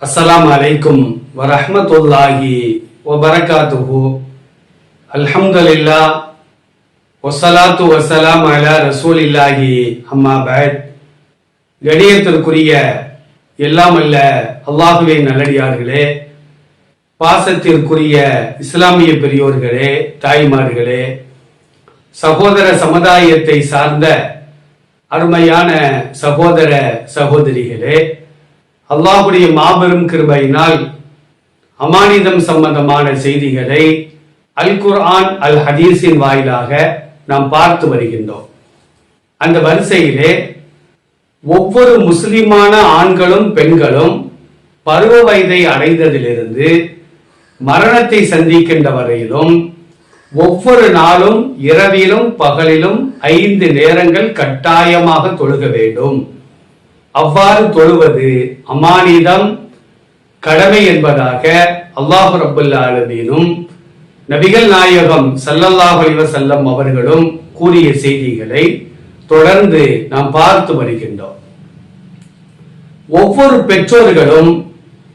السلام علیکم ورحمۃ اللہ وبرکاتہ. الحمد للہ வஸ்ஸலாத்து வஸ்ஸலாம் அலா ரசூலில்லாஹி. அம்மா பஅத் கணியத்திற்குரிய எல்லாம் அல்ல அல்லாஹுவே நல்லடியார்களே. பாசத்திற்குரிய இஸ்லாமிய பெரியோர்களே தாய்மார்களே. சகோதர சமுதாயத்தை சார்ந்த அருமையான சகோதர சகோதரிகளே அல்லாஹுடைய மாபெரும் கிருபையினால் அமானிதம் சம்பந்தமான செய்திகளை அல் குர்ஆன் அல் ஹதீஸின் வாயிலாக நாம் பார்த்து வருகின்றோம். அந்த வரிசையிலே ஒவ்வொரு முஸ்லிமான ஆண்களும் பெண்களும் பருவ வயதை அடைந்ததிலிருந்து மரணத்தை சந்திக்கின்ற வரையிலும் ஒவ்வொரு நாளும் இரவிலும் பகலிலும் ஐந்து நேரங்கள் கட்டாயமாக தொழுக வேண்டும். அவ்வாறு தொழுவது அமானிதம் கடமை என்பதாக அல்லாஹு ரபுல்ல நபிகள் நாயகம் ஸல்லல்லாஹு அலைஹி அவர்களும் கூறிய செய்திகளை தொடர்ந்து நாம் பார்த்து வருகின்றோம். ஒவ்வொரு பெற்றோர்களும்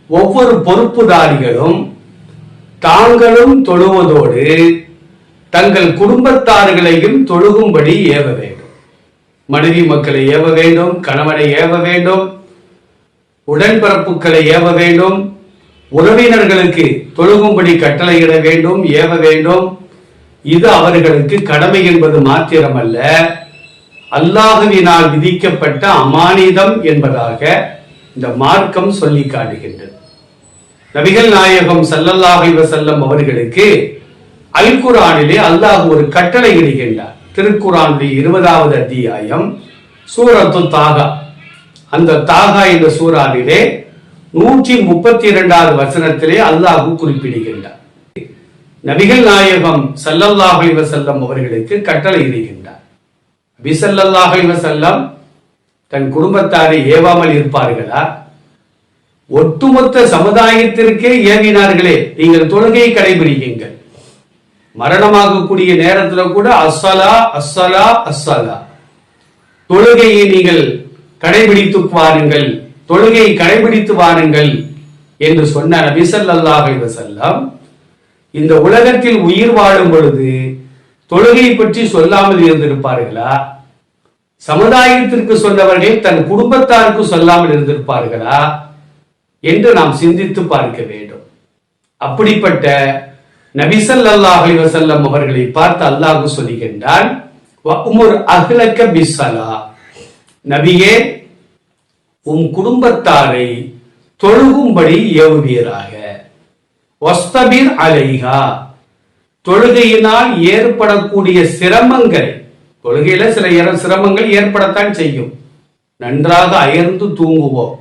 ஒவ்வொரு பொறுப்புதாரிகளும் தாங்களும் தொழுவதோடு தங்கள் குடும்பத்தார்களையும் தொழுகும்படி ஏவ வேண்டும். மனைவி மக்களை ஏவ வேண்டும் கணவனை ஏவ வேண்டும் உடன்பிறப்புகளை ஏவ வேண்டும் உறவினர்களுக்கு தொழுகும்படி கட்டளையிட வேண்டும் ஏவ வேண்டும். இது அவர்களுக்கு கடமை என்பது மாத்திரமல்ல. அல்லாஹுவினால் விதிக்கப்பட்ட அமானிதம் என்பதாக இந்த மார்க்கம் சொல்லி காட்டுகின்றது. நபிகள் நாயகம் ஸல்லல்லாஹு அலைஹி அவர்களுக்கு அல் குர்ஆனிலே அல்லாஹ் ஒரு கட்டளை இடுகின்றார். திருக்குறானுடைய இருபதாவது அத்தியாயம் சூரத்து தாகா. அந்த தாகா என்ற சூறாவிலே நூற்றி முப்பத்தி இரண்டாவது வசனத்திலே அல்லாஹ் குறிப்பிடுகின்றார். நபிகள் நாயகம் ஸல்லல்லாஹு வசல்லம் அவர்களுக்கு கட்டளை இடுகின்றார். நபி ஸல்லல்லாஹு அலைஹி தன் குடும்பத்தாரை ஏவாமல் இருப்பார்களா? ஒட்டுமொத்த சமுதாயத்திற்கே ஏவினார்களே நீங்கள் தொழுகையை கடைபிடிக்கீங்கள் மரணமாகக்கூடிய நேரத்துல கூட அஸ்ஸலா அஸ்ஸலா அஸ்ஸலா. தொழுகையை நீங்கள் கடைபிடித்து பாருங்கள். தொழுகையை கடைபிடித்து வாருங்கள் என்று சொன்ன நபிசல் ஸல்லல்லாஹு அலைஹி இந்த உலகத்தில் உயிர் வாழும் பொழுது தொழுகையை பற்றி சொல்லாமல் இருந்திருப்பார்களா? சமுதாயத்திற்கு சொன்னவர்கள் தன் குடும்பத்தாருக்கு சொல்லாமல் இருந்திருப்பார்களா என்று நாம் சிந்தித்து பார்க்க வேண்டும். அப்படிப்பட்ட நபிசல்லாஹ் அலைஹி வஸல்லம் அவர்களை பார்த்து அல்லாஹ் சொல்லுகின்றான் உமுர் அஹ்லக்க பிஸ்ஸலா நபியே உம் குடும்பத்தாரை தொழுகும்படி ஏவுவீராக. ஒஸ்தபீர் அலைஹா. தொழுகையினால் ஏற்படக்கூடிய சிரமங்கள் தொழுகையில சில சிரமங்கள் ஏற்படத்தான் செய்யும். நன்றாக அயர்ந்து தூங்குவோம்.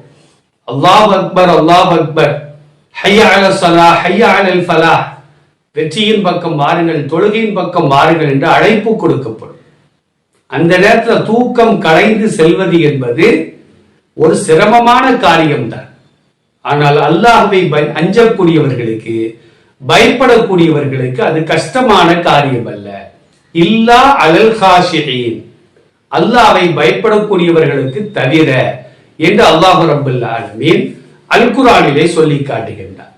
அல்லாஹ் அக்பர் அல்லாஹ் அக்பர். ஹைய அல சலா ஹைய அலல் ஃபலா. வெற்றியின் பக்கம் வாருங்கள் தொழுகையின் பக்கம் வாருங்கள் என்று அழைப்பு கொடுக்கப்படும். அந்த நேரத்தில் தூக்கம் கலைந்து செல்வது என்பது ஒரு சிரமமான காரியம்தான் ஆனால் அல்லாஹ்வை அஞ்சக்கூடியவர்களுக்கு பயப்படக்கூடியவர்களுக்கு அது கஷ்டமான காரியம் அல்ல. இல்லா அலல் ஹாஷியின் அல்லாவை பயப்படக்கூடியவர்களுக்கு தவிர என்று அல்லாஹு ரப்பல் ஆலமீன் அல் குரானிலே சொல்லி காட்டுகின்றார்.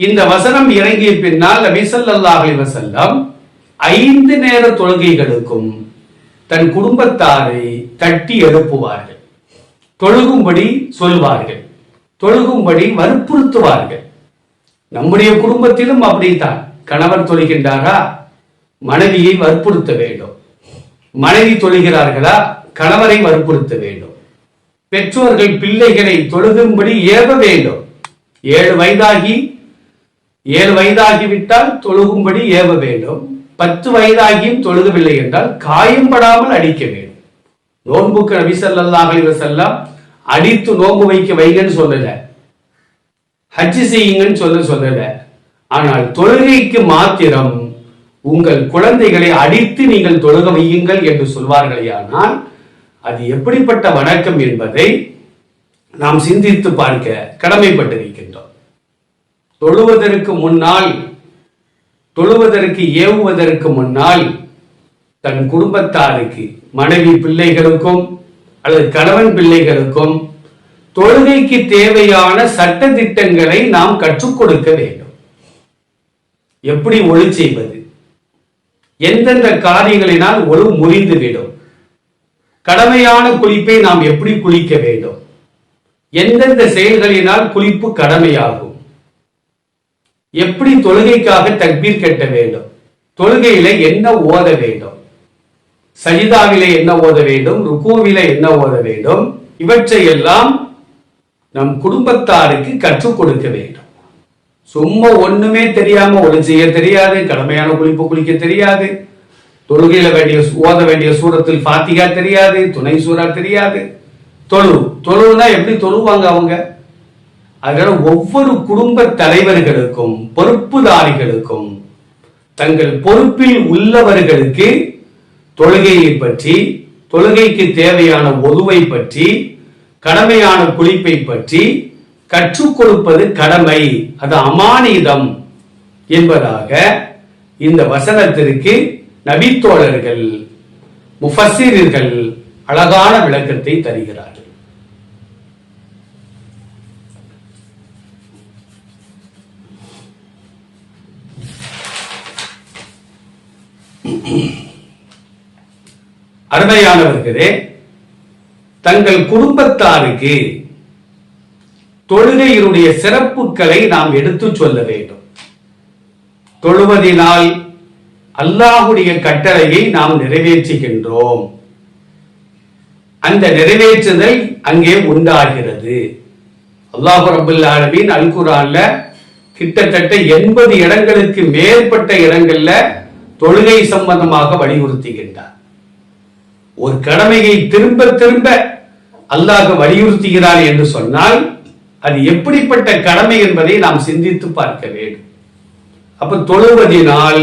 இந்த வசனம் இறங்கிய பின்னால் நபி வசல்லம் ஐந்து நேர தொழுகைகளுக்கும் தன் குடும்பத்தாரை தட்டி எழுப்புவார்கள். தொழுகும்படி சொல்வார்கள் தொழுகும்படி வற்புறுத்துவார்கள். நம்முடைய குடும்பத்திலும் அப்படித்தான். கணவர் தொழுகின்றாரா? மனைவியை வற்புறுத்த வேண்டும். மனைவி தொழுகிறார்களா? கணவரை வற்புறுத்த வேண்டும். பெற்றோர்கள் பிள்ளைகளை தொழுகும்படி ஏவ வேண்டும். ஏழு வயதாகி ஏழு வயதாகிவிட்டால் தொழுகும்படி ஏவ வேண்டும். பத்து வயதாகியும் தொழுகவில்லை என்றால் காயம்படாமல் அடிக்க வேண்டும். நோன்புக்கு நபி சல்லாஹ் அலி வசல்லாம் அடித்து நோன்பு வைக்க வைங்கன்னு சொல்லல. ஹஜ் செய்யுங்கன்னு சொல்ல சொல்லல. ஆனால் தொழுகைக்கு மாத்திரம் உங்கள் குழந்தைகளை அடித்து நீங்கள் தொழுக வையுங்கள் என்று சொல்வார்களேயானால் அது எப்படிப்பட்ட வணக்கம் என்பதை நாம் சிந்தித்து பார்க்க கடமைப்பட்டிருக்கின்றோம். தொழுவதற்கு முன்னால் தொழுவதற்கு ஏவுவதற்கு முன்னால் தன் குடும்பத்தாருக்கு மனைவி பிள்ளைகளுக்கும் அல்லது கணவன் பிள்ளைகளுக்கும் தொழுகைக்கு தேவையான சட்ட திட்டங்களை நாம் கற்றுக் கொடுக்க வேண்டும். எப்படி ஒளி செய்வது? எந்தெந்த காரியங்களினால் ஒழு முறிந்துவிடும்? கடமையான குளிப்பை நாம் எப்படி குளிக்க வேண்டும்? எந்தெந்த செயல்களினால் குளிப்பு கடமையாகும்? எப்படி தொழுகைக்காக தக்பீர் கட்ட வேண்டும்? தொழுகையில என்ன ஓத வேண்டும்? சஜிதாவிலே என்ன ஓத வேண்டும்? ருக்குவில என்ன ஓத வேண்டும்? இவற்றை எல்லாம் நம் குடும்பத்தாருக்கு கற்றுக் கொடுக்க வேண்டும். சும்மா ஒண்ணுமே தெரியாம ஒளி செய்ய தெரியாது கடமையான குளிப்பு குளிக்க தெரியாது தொழுகையில வேண்டிய ஓத வேண்டிய சூரத்தில் பாத்திகா தெரியாது துணை சூறா தெரியாது. தொழு தொழுனா எப்படி தொழுவாங்க அவங்க? அதனால ஒவ்வொரு குடும்ப தலைவர்களுக்கும் பொறுப்புதாரிகளுக்கும் தங்கள் பொறுப்பில் உள்ளவர்களுக்கு தொழுகையை பற்றி தொழுகைக்கு தேவையான ஒதுவை பற்றி கடமையான குளிப்பை பற்றி கற்றுக் கொடுப்பது கடமை. அது அமானிதம் என்பதாக இந்த வசனத்திற்கு நபித்தோழர்கள் முஃபசீரர்கள் அழகான விளக்கத்தை தருகிறார்கள். அருமையானவர்களே தங்கள் குடும்பத்தாருக்கு தொழுகையினுடைய சிறப்புகளை நாம் எடுத்துச் சொல்ல வேண்டும். தொழுவதினால் அல்லாஹுடைய கட்டளையை நாம் நிறைவேற்றுகின்றோம். அந்த நிறைவேற்றுதல் அங்கே உண்டாகிறது. அல்லாஹு ரபுல் ஆலமீன் கிட்டத்தட்ட எண்பது இடங்களுக்கு மேற்பட்ட இடங்கள்ல தொழுகை சம்பந்தமாக வலியுறுத்துகின்றார். ஒரு கடமையை திரும்ப திரும்ப அல்லாஹ் வலியுறுத்துகிறார் என்று சொன்னால் அது எப்படிப்பட்ட கடமை என்பதை நாம் சிந்தித்து பார்க்க வேண்டும். அப்ப தொழுவதினால்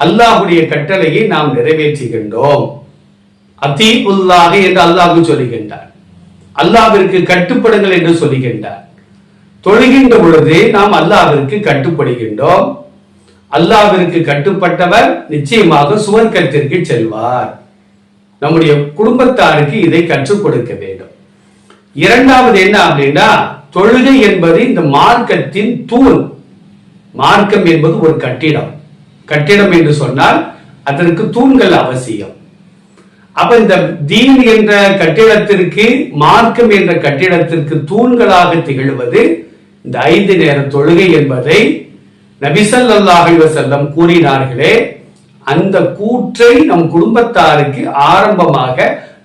அல்லாஹுடைய கட்டளையை நாம் நிறைவேற்றுகின்றோம். அத்தீபுல்லாக என்று அல்லாஹு சொல்லுகின்றார் அல்லாவிற்கு கட்டுப்படுங்கள் என்று சொல்லுகின்றார் தொழுகின்ற பொழுது நாம் அல்லாவிற்கு கட்டுப்படுகின்றோம். அல்லாவிற்கு கட்டுப்பட்டவர் நிச்சயமாக சுவர்க்கத்திற்கு செல்வார். நம்முடைய குடும்பத்தாருக்கு இதை கற்றுக் கொடுக்க வேண்டும். இரண்டாவது என்ன அப்படின்னா தொழுகை என்பது இந்த மார்க்கத்தின் தூண். மார்க்கம் என்பது ஒரு கட்டிடம். கட்டிடம் என்று சொன்னால் அதற்கு தூண்கள் அவசியம். அப்ப இந்த தீன் என்ற கட்டிடத்திற்கு மார்க்கம் என்ற கட்டிடத்திற்கு தூண்களாக திகழ்வது இந்த ஐந்து நேர தொழுகை என்பதை நபிசல்லாஹி செல்லம் கூறினார்களே அந்த கூற்றை நம் குடும்பத்தாருக்கு ஆரம்பமாக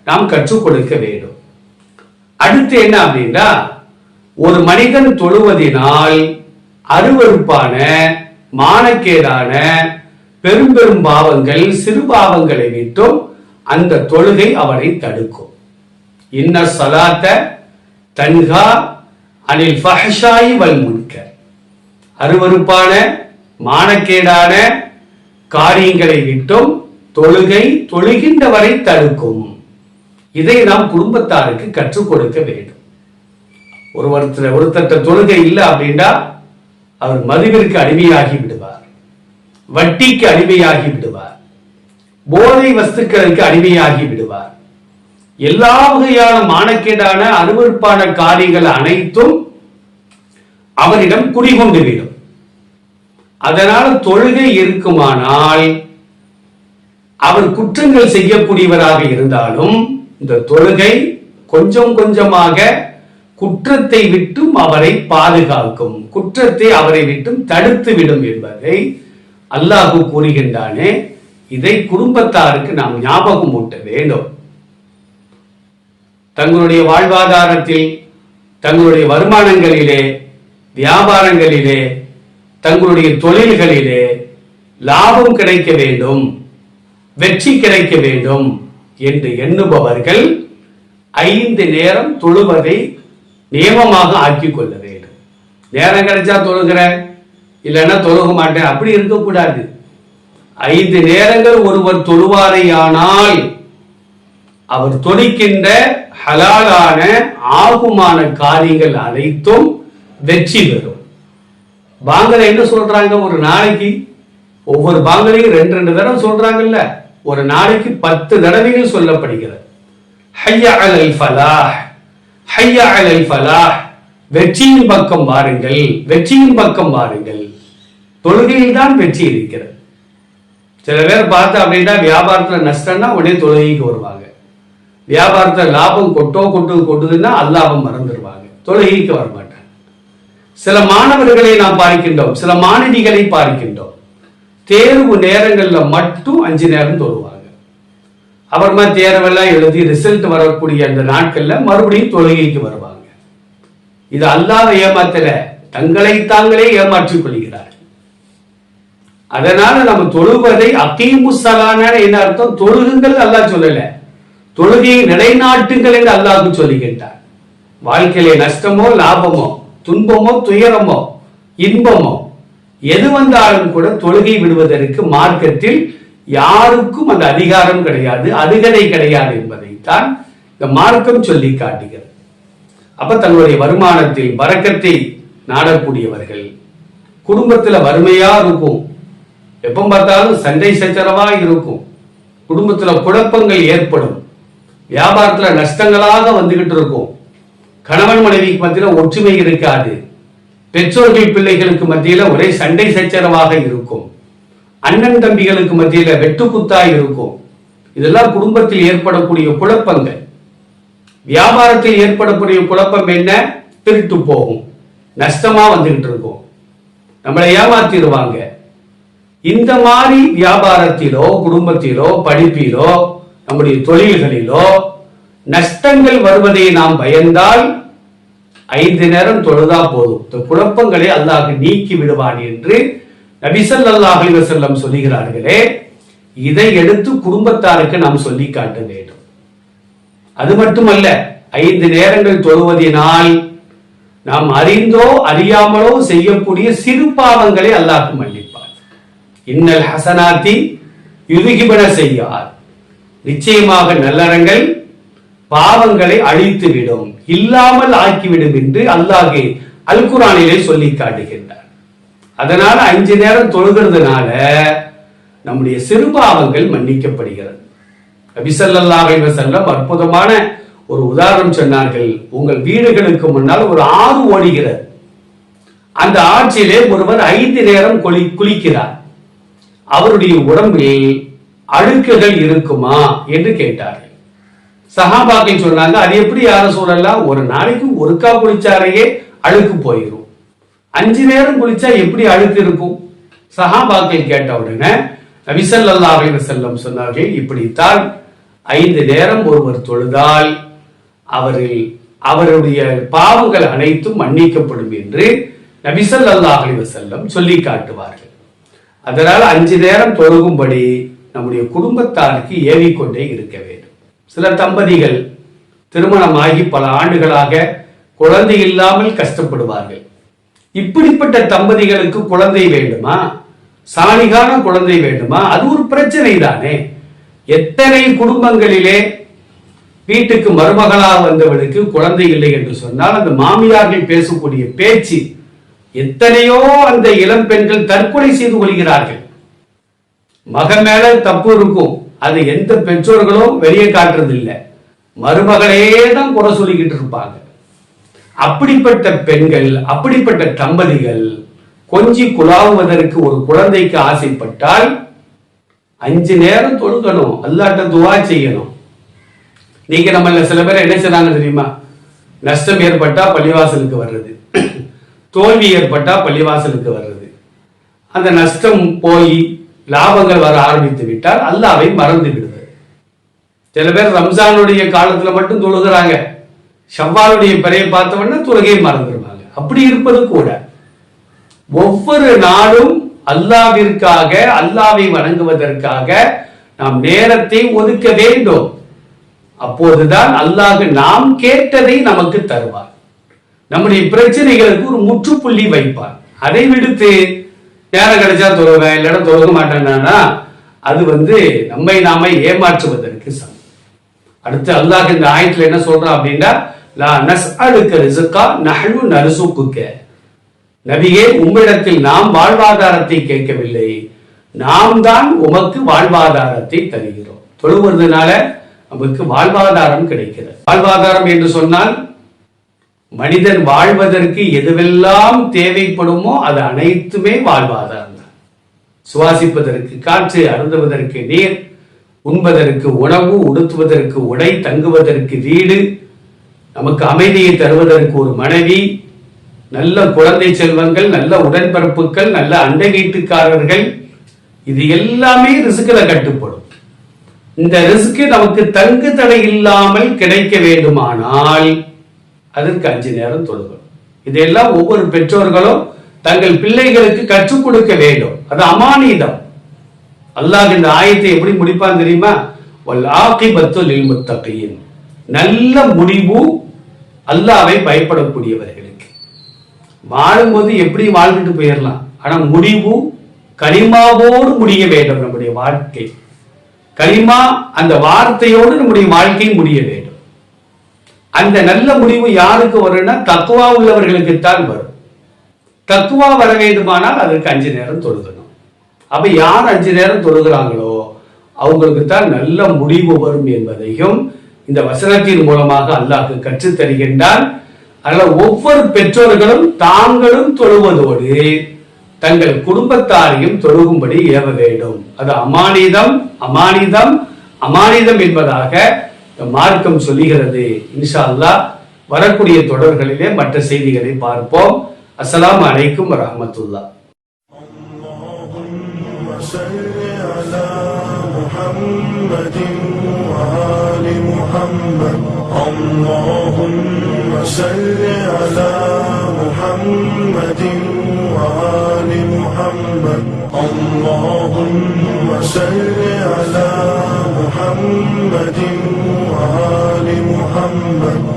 நாம் கற்றுக் கொடுக்க வேண்டும். அடுத்து என்ன அப்படின்னா ஒரு மனிதன் தொழுவதினால் அருவருப்பான மானக்கேடான பெரும் பெரும் பாவங்கள் சிறு பாவங்களை விட்டும் அந்த தொழுகை அவனை தடுக்கும். இன்ன சலாத்த தன்கா அனில் ஃபஹஷாயி வல் முன்கர். அருவருப்பான மானக்கேடான காரியங்களை விட்டும் தொழுகை தொழுகின்றவரை தடுக்கும். இதை நாம் குடும்பத்தாருக்கு கற்றுக் கொடுக்க வேண்டும். ஒரு ஒருத்தர் ஒருத்தட்ட தொழுகை இல்லை அப்படின்னா அவர் மதுவிற்கு அடிமையாகி விடுவார். வட்டிக்கு அடிமையாகி விடுவார். போதை வஸ்துக்களுக்கு அடிமையாகி விடுவார். எல்லா வகையான மானக்கேடான அருவருப்பான காரியங்கள் அனைத்தும் அவரிடம் குடிகொண்டு விடும். அதனால் தொழுகை இருக்குமானால் அவர் குற்றங்கள் செய்யக்கூடியவராக இருந்தாலும் இந்த தொழுகை கொஞ்சம் கொஞ்சமாக குற்றத்தை விட்டும் அவரை பாதுகாக்கும். குற்றத்தை அவரை விட்டும் தடுத்து விடும் என்பதை அல்லாஹு கூறுகின்றானே இதை குடும்பத்தாருக்கு நாம் ஞாபகம் ஊட்ட வேண்டும். தங்களுடைய வாழ்வாதாரத்தில் தங்களுடைய வருமானங்களிலே வியாபாரங்களிலே தங்களுடைய தொழில்களிலே லாபம் கிடைக்க வேண்டும் வெற்றி கிடைக்க வேண்டும் என்று எண்ணுபவர்கள் ஐந்து நேரம் தொழுவதை நியமமாக ஆக்கிக் கொள்ள வேண்டும். நேரம் கிடைச்சா தொழுகிறேன் இல்லைன்னா தொழுக மாட்டேன் அப்படி இருக்கக்கூடாது. ஐந்து நேரங்கள் ஒருவர் தொழுவாரையானால் அவர் தொழிக்கின்ற ஹலாலான ஆகுமான காரியங்கள் அனைத்தும் வெற்றி பெறும். பாங்கல என்ன சொல்றாங்க? ஒரு நாளைக்கு ஒவ்வொரு பாங்கலையும் ரெண்டு ரெண்டு தடவை சொல்றாங்கல்ல. ஒரு நாளைக்கு பத்து தடவைகள் சொல்லப்படுகிறது. ஹையா அலல் ஃபலாஹ் ஹைய அலல் ஃபலாஹ். வெற்றியின் பக்கம் வாருங்கள் வெற்றியின் பக்கம் வாருங்கள். தொழுகையில் தான் வெற்றி இருக்கிறது. சில பேர் பார்த்தா அப்படின்னா வியாபாரத்துல நஷ்டம்னா உடனே தொழுகைக்கு வருவாங்க. வியாபாரத்துல லாபம் கொட்டோ கொட்டு கொட்டுதுன்னா அல்லாபம் மறந்துடுவாங்க. தொழுகைக்கு வர மாட்டாங்க சில மாணவர்களை நாம் பார்க்கின்றோம் சில மாணவிகளை பார்க்கின்றோம் தேர்வு நேரங்களில் மட்டும் அஞ்சு நேரம் தொழுவாங்க. அப்புறமா தேர்வெல்லாம் எழுதி ரிசல்ட் வரக்கூடிய அந்த நாட்கள்ல மறுபடியும் தொழுகைக்கு வருவாங்க. இது அல்லாத ஏமாத்தல. தங்களை தாங்களே ஏமாற்றிக் கொள்கிறார். அதனால நம்ம தொழுவதை அகீமுசலான என்ன அர்த்தம்? தொழுகுங்கள் அல்லாஹ் சொல்லல. தொழுகையை நிலைநாட்டுங்கள் என்று அல்லாஹ்க்கு சொல்லுகின்றார் வாழ்க்கையிலே நஷ்டமோ லாபமோ? துன்பமோ துயரமோ இன்பமோ எது வந்தாலும் கூட தொழுகை விடுவதற்கு மார்க்கத்தில் யாருக்கும் அந்த அதிகாரம் கிடையாது அதுகதை கிடையாது என்பதைத்தான் இந்த மார்க்கம் சொல்லி காட்டுகிறது. அப்ப தங்களுடைய வருமானத்தில் வரக்கத்தை நாடக்கூடியவர்கள் குடும்பத்துல வறுமையா இருக்கும். எப்ப பார்த்தாலும் சண்டை சச்சரவா இருக்கும். குடும்பத்துல குழப்பங்கள் ஏற்படும். வியாபாரத்துல நஷ்டங்களாக வந்துகிட்டு இருக்கும். கணவன் மனைவிக்கு மத்தியில் ஒற்றுமை இருக்காது. பெற்றோர்கள் பிள்ளைகளுக்கு மத்தியில் ஒரே சண்டை சச்சரவாக இருக்கும். அண்ணன் தம்பிகளுக்கு மத்தியில் வெட்டுக்குத்தாய் இருக்கும். இதெல்லாம் குடும்பத்தில் ஏற்படக்கூடிய குழப்பங்கள். வியாபாரத்தில் ஏற்படக்கூடிய குழப்பம் என்ன? திருட்டு போகும். நஷ்டமா வந்துகிட்டு இருக்கும். நம்மளை ஏமாத்திடுவாங்க. இந்த மாதிரி வியாபாரத்திலோ குடும்பத்திலோ படிப்பிலோ நம்முடைய தொழில்களிலோ நஷ்டங்கள் வருவதை நாம் பயந்தால் ஐந்து நேரம் தொழுதா போதும். இந்த குழப்பங்களை அல்லாஹ் நீக்கி விடுவான் என்று நபிசல் அல்லாஹ் செல்லம் சொல்லுகிறார்களே இதை எடுத்து குடும்பத்தாருக்கு நாம் சொல்லி காட்ட வேண்டும். அது மட்டுமல்ல ஐந்து நேரங்கள் தொழுவதினால் நாம் அறிந்தோ அறியாமலோ செய்யக்கூடிய சிறு பாவங்களை அல்லாஹ் மன்னிப்பார் இன்னல் ஹசனாத்தி யுதுகிபன செய்யார். நிச்சயமாக நல்லறங்கள் பாவங்களை அழித்து விடும் இல்லாமல் ஆக்கிவிடும் என்று அல்லாஹே அல் குரானிலே சொல்லி காட்டுகின்றார். அதனால அஞ்சு நேரம் தொழுகிறதுனால நம்முடைய சிறு பாவங்கள் மன்னிக்கப்படுகிறது நபிசல்லாஹ் செல்லம் அற்புதமான ஒரு உதாரணம் சொன்னார்கள். உங்கள் வீடுகளுக்கு முன்னால் ஒரு ஆறு ஓடுகிறது. அந்த ஆட்சியிலே ஒருவர் ஐந்து நேரம் குளி குளிக்கிறார். அவருடைய உடம்பில் அழுக்குகள் இருக்குமா என்று கேட்டார்கள். சஹாபாக்கள் சொன்னாங்க அது எப்படி யாரும் சொல்லலாம் ஒரு நாளைக்கு ஒருக்கா குளிச்சாரையே அழுக்கு போயிடும் அஞ்சு நேரம் குளிச்சா எப்படி அழுக்கு இருக்கும்? சஹாபாக்கள் கேட்ட உடனே நபிசல்லாஹ் செல்லம் சொன்னார்கள் இப்படித்தான் ஐந்து நேரம் ஒருவர் தொழுதால் அவரில் அவருடைய பாவங்கள் அனைத்தும் மன்னிக்கப்படும் என்று நபிசல்லாஹ் செல்லம் சொல்லி காட்டுவார்கள். அதனால் அஞ்சு நேரம் தொழுகும்படி நம்முடைய குடும்பத்தாருக்கு ஏவிக்கொண்டே இருக்கவே சில தம்பதிகள் திருமணமாகி பல ஆண்டுகளாக குழந்தை இல்லாமல் கஷ்டப்படுவார்கள். இப்படிப்பட்ட தம்பதிகளுக்கு குழந்தை வேண்டுமா? சாணிகான குழந்தை வேண்டுமா? அது ஒரு பிரச்சனை தானே எத்தனை குடும்பங்களிலே வீட்டுக்கு மருமகளாக வந்தவளுக்கு குழந்தை இல்லை என்று சொன்னால் அந்த மாமியார்கள் பேசக்கூடிய பேச்சு எத்தனையோ அந்த இளம் பெண்கள் தற்கொலை செய்து கொள்கிறார்கள். மகன் மேல தப்பு இருக்கும். அது எந்த பெற்றோர்களும் வெளியே காட்டுறதில்லை. மருமகளையே தான் குறை சொல்லிக்கிட்டு இருப்பாங்க. அப்படிப்பட்ட பெண்கள் அப்படிப்பட்ட தம்பதிகள் கொஞ்சி குழாவுவதற்கு ஒரு குழந்தைக்கு ஆசைப்பட்டால் அஞ்சு நேரம் தொழுகணும் அல்லாட்ட துவா செய்யணும். நீங்க நம்மள சில பேர் என்ன செய்றாங்க தெரியுமா? நஷ்டம் ஏற்பட்டா பள்ளிவாசலுக்கு வர்றது. தோல்வி ஏற்பட்டா பள்ளிவாசலுக்கு வர்றது. அந்த நஷ்டம் போய் லாபங்கள் வர ஆரம்பித்து விட்டால் அல்லாவை மறந்து விடுவது. சில பேர் ரம்ஜானுடைய காலத்துல மட்டும் தொழுகிறாங்க. ஷவ்வாலுடைய பிறையை பார்த்தவொடனே தொழுகையை மறந்துடுவாங்க அப்படி இருப்பது கூட. ஒவ்வொரு நாளும் அல்லாவிற்காக அல்லாவை வணங்குவதற்காக நாம் நேரத்தை ஒதுக்க வேண்டும். அப்போதுதான் அல்லாஹ் நாம் கேட்டதை நமக்கு தருவார். நம்முடைய பிரச்சனைகளுக்கு ஒரு முற்றுப்புள்ளி வைப்பார். அதை விடுத்து நேரம் கிடைச்சா தொழுவேன் இல்லைன்னா தொழுக மாட்டேன்னா அது வந்து நம்மை நாம ஏமாற்றுவதற்கு சமம். அடுத்து அல்லாஹ் இந்த ஆயத்துல என்ன சொல்றான் அப்படின்னா லா நஸ்அலுக்க ரிசுக்கா நஹ்னு நர்சுக்குக்க நபியே உம்மிடத்தில் நாம் வாழ்வாதாரத்தை கேட்கவில்லை. நாம் தான் உமக்கு வாழ்வாதாரத்தை தருகிறோம். தொழுவதனால நமக்கு வாழ்வாதாரம் கிடைக்கிறது. வாழ்வாதாரம் என்று சொன்னால் மனிதன் வாழ்வதற்கு எதுவெல்லாம் தேவைப்படுமோ அது அனைத்துமே வாழ்வாதாரம் தான். சுவாசிப்பதற்கு காற்று அருந்துவதற்கு நீர் உண்பதற்கு உணவு உடுத்துவதற்கு உடை தங்குவதற்கு வீடு நமக்கு அமைதியை தருவதற்கு ஒரு மனைவி நல்ல குழந்தை செல்வங்கள் நல்ல உடன்பரப்புகள் நல்ல அண்டை வீட்டுக்காரர்கள் இது எல்லாமே ரிசுக்கில் கட்டுப்படும். இந்த ரிஸ்க்கு நமக்கு தங்கு தடை இல்லாமல் கிடைக்க வேண்டுமானால் அதற்கு அஞ்சு நேரம் தொழுகணும். இதையெல்லாம் ஒவ்வொரு பெற்றோர்களும் தங்கள் பிள்ளைகளுக்கு கற்றுக் கொடுக்க வேண்டும். அது அமானிதம். அல்லாஹ் இந்த ஆயத்தை எப்படி முடிப்பான் தெரியுமா? வல் ஆகிபத்து லில் முத்தகையின் நல்ல முடிவு அல்லாவை பயப்படக்கூடியவர்களுக்கு. வாழும்போது எப்படி வாழ்ந்துட்டு போயிடலாம் ஆனா முடிவு கனிமாவோடு முடிய வேண்டும் நம்முடைய வாழ்க்கை. கனிமா அந்த வார்த்தையோடு நம்முடைய வாழ்க்கை முடிய வேண்டும். அந்த நல்ல முடிவு யாருக்கு வரும்னா தக்குவா உள்ளவர்களுக்குத்தான் வரும். தக்குவா வர வேண்டுமானால் அதற்கு அஞ்சு நேரம் தொழுகணும். அப்ப யார் அஞ்சு நேரம் தொழுகிறாங்களோ அவங்களுக்கு தான் நல்ல முடிவு வரும் என்பதையும் இந்த வசனத்தின் மூலமாக அல்லாஹ் கற்றுத் தருகின்றான். அதனால ஒவ்வொரு பெற்றோர்களும் தாங்களும் தொழுவதோடு தங்கள் குடும்பத்தாரையும் தொழுகும்படி ஏவ வேண்டும். அது அமானிதம் அமானிதம் அமானிதம் என்பதாக மார்க்கம் சொல்லுகிறது இன்ஷா அல்லாஹ் வரக்கூடிய தொடர்களிலே மற்ற செய்திகளை பார்ப்போம் அஸ்ஸலாமு அலைக்கும் வரஹ்மத்துல்லாஹ் اللهم صل على محمد وآل محمد اللهم صل على محمد وآل محمد وآل محمد.